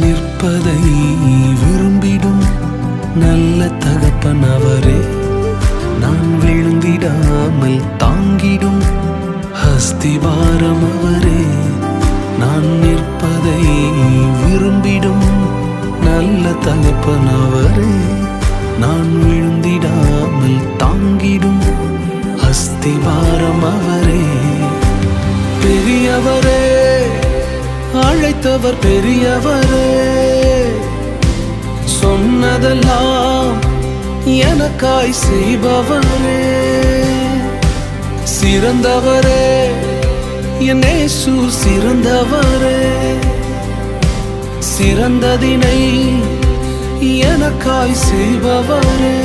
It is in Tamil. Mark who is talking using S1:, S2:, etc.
S1: நிற்பதை விரும்பிடும் நல்ல தகப்பன் அவரே. நான் விழுந்திடாமல் தாங்கிடும் ஹஸ்திபாரம் அவரே. நான் நிற்பதை விரும்பிடும் நல்ல தகப்பன் அவரே. நான் விழுந்திடாமல் தாங்கிடும் ஹஸ்திபாரம் அவரே. பெரியவரே அழைத்தவர் பெரியவரே. சொன்னதெல்லாம் எனக்காய் செய்பவரே சிறந்தவரே என் இயேசு சிறந்தவரே. சிறந்ததினை எனக்காய் செய்பவரே.